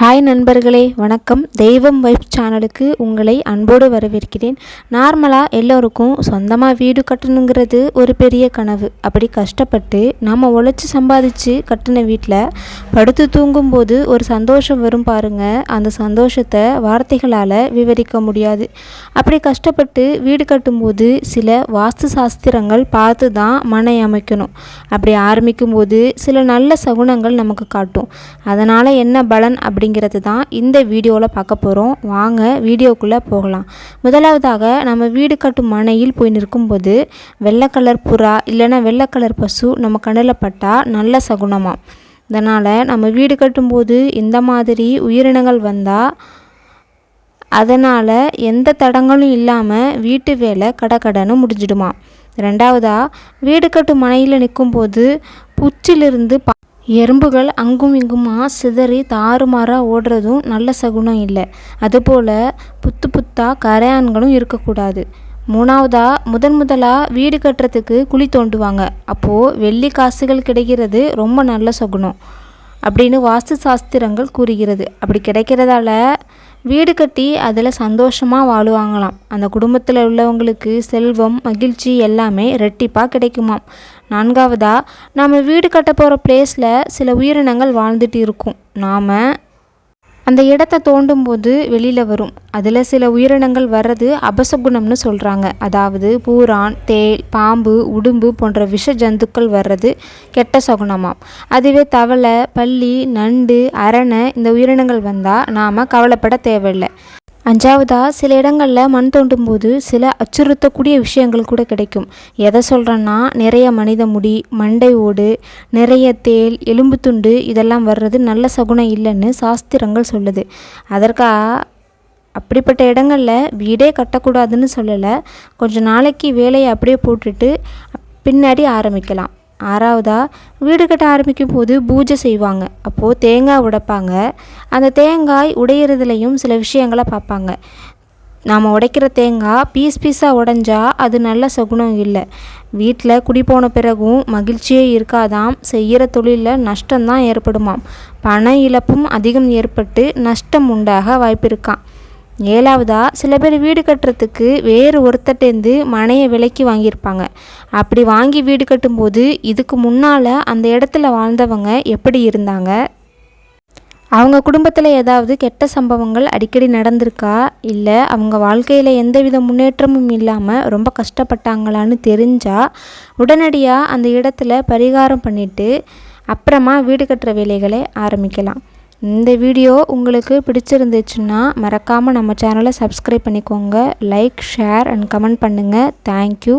Hi நண்பர்களே வணக்கம். தெய்வம் வைப் சேனலுக்கு உங்களை அன்போடு வரவேற்கிறேன். நார்மலாக எல்லோருக்கும் சொந்தமாக வீடு கட்டணுங்கிறது ஒரு பெரிய கனவு. அப்படி கஷ்டப்பட்டு நம்ம உழைச்சி சம்பாதிச்சு கட்டின வீட்டில் படுத்து தூங்கும்போது ஒரு சந்தோஷம் வரும் பாருங்க. அந்த சந்தோஷத்தை வார்த்தைகளால் விவரிக்க முடியாது. அப்படி கஷ்டப்பட்டு வீடு கட்டும்போது சில வாஸ்து சாஸ்திரங்கள் பார்த்து தான் மனை அமைக்கணும். அப்படி ஆரம்பிக்கும்போது சில நல்ல சகுனங்கள் நமக்கு காட்டும். அதனால் என்ன பலன் அப்படி அப்படிங்கிறது தான் இந்த வீடியோவில் பார்க்க போகிறோம் வாங்க வீடியோக்குள்ளே போகலாம். முதலாவதாக நம்ம வீடு கட்டும் மனையில் போய் நிற்கும்போது வெள்ளை கலர் புறா இல்லைன்னா வெள்ளை கலர் பசு நம்ம கண்ணில் பட்டால் நல்ல சகுனமாக இதனால் நம்ம வீடு கட்டும்போது இந்த மாதிரி உயிரினங்கள் வந்தால் அதனால் எந்த தடங்களும் இல்லாமல் வீட்டு வேலை கடகடன்னு முடிஞ்சிடுமா. ரெண்டாவதாக வீடு கட்டும் மனையில் நிற்கும்போது புச்சிலிருந்து எறும்புகள் அங்கும் இங்குமா சிதறி தாறுமாறாக ஓடுறதும் நல்ல சகுனம் இல்லை. அதுபோல் புத்து புத்தாக கரையான்களும் இருக்கக்கூடாது. மூணாவதாக முதன் முதலாக வீடு கட்டுறதுக்கு குழி தோண்டுவாங்க. அப்போது வெள்ளி காசுகள் கிடைக்கிறது ரொம்ப நல்ல சகுனம் அப்படின்னு வாஸ்து சாஸ்திரங்கள் கூறுகிறது. அப்படி கிடைக்கிறதால வீடு கட்டி அதில் சந்தோஷமாக வாழுவாங்களாம். அந்த குடும்பத்தில் உள்ளவங்களுக்கு செல்வம் மகிழ்ச்சி எல்லாமே ரெட்டிப்பாக கிடைக்குமாம். நான்காவதாக நாம் வீடு கட்ட போகிற பிளேஸில் சில உயிரினங்கள் வாழ்ந்துட்டு இருக்கும். நாம் அந்த இடத்த தோண்டும் போது வெளியில் வரும். அதில் சில உயிரினங்கள் வர்றது அபசகுணம்னு சொல்கிறாங்க அதாவது பூரான் தேல் பாம்பு உடும்பு போன்ற விஷ ஜந்துக்கள் வர்றது கெட்ட சகுனமாம். அதுவே தவளை பள்ளி நண்டு அரணை இந்த உயிரினங்கள் வந்தால் நாம் கவலைப்பட தேவையில்லை. அஞ்சாவதா சில இடங்களில் மண் தோண்டும் போது சில அச்சுறுத்தக்கூடிய விஷயங்கள் கூட கிடைக்கும். எதை சொல்கிறேன்னா நிறைய மனித முடி மண்டை ஓடு நிறைய தேல் எலும்பு துண்டு இதெல்லாம் வர்றது நல்ல சகுனம் இல்லைன்னு சாஸ்திரங்கள் சொல்லுது. அதற்காக அப்படிப்பட்ட இடங்களில் வீடே கட்டக்கூடாதுன்னு சொல்லலை. கொஞ்சம் நாளைக்கு வேலையை அப்படியே போட்டுட்டு பின்னாடி ஆரம்பிக்கலாம். ஆறாவதாக வீடு கட்ட ஆரம்பிக்கும் போது பூஜை செய்வாங்க. அப்போது தேங்காய் உடைப்பாங்க. அந்த தேங்காய் உடையிறதுலையும் சில விஷயங்களை பார்ப்பாங்க. நாம் உடைக்கிற தேங்காய் பீஸ் பீஸாக உடஞ்சா அது நல்ல சகுனம் இல்லை. வீட்டில் குடி போன பிறகும் மகிழ்ச்சியே இருக்காதாம். செய்கிற தொழிலில் நஷ்டம்தான் ஏற்படுமாம். பண இழப்பும் அதிகம் ஏற்பட்டு நஷ்டம் உண்டாக வாய்ப்பு இருக்கான் ஏழாவதா? சில பேர் வீடு கட்டுறதுக்கு வேறு ஒருத்தட்டேருந்து மனையை விலைக்கு வாங்கியிருப்பாங்க. அப்படி வாங்கி வீடு கட்டும்போது இதுக்கு முன்னால் அந்த இடத்துல வாழ்ந்தவங்க எப்படி இருந்தாங்க? அவங்க குடும்பத்தில் ஏதாவது கெட்ட சம்பவங்கள் அடிக்கடி நடந்திருக்கா? இல்லை அவங்க வாழ்க்கையில் எந்தவித முன்னேற்றமும் இல்லாமல் ரொம்ப கஷ்டப்பட்டாங்களான்னு தெரிஞ்சால் உடனடியாக அந்த இடத்துல பரிகாரம் பண்ணிவிட்டு அப்புறமா வீடு கட்டுற வேலைகளை ஆரம்பிக்கலாம். இந்த வீடியோ உங்களுக்கு பிடிச்சிருந்துச்சுன்னா மறக்காமல் நம்ம சேனலை சப்ஸ்கிரைப் பண்ணிக்கோங்க. லைக் ஷேர் அண்ட் கமெண்ட் பண்ணுங்கள் தேங்க்யூ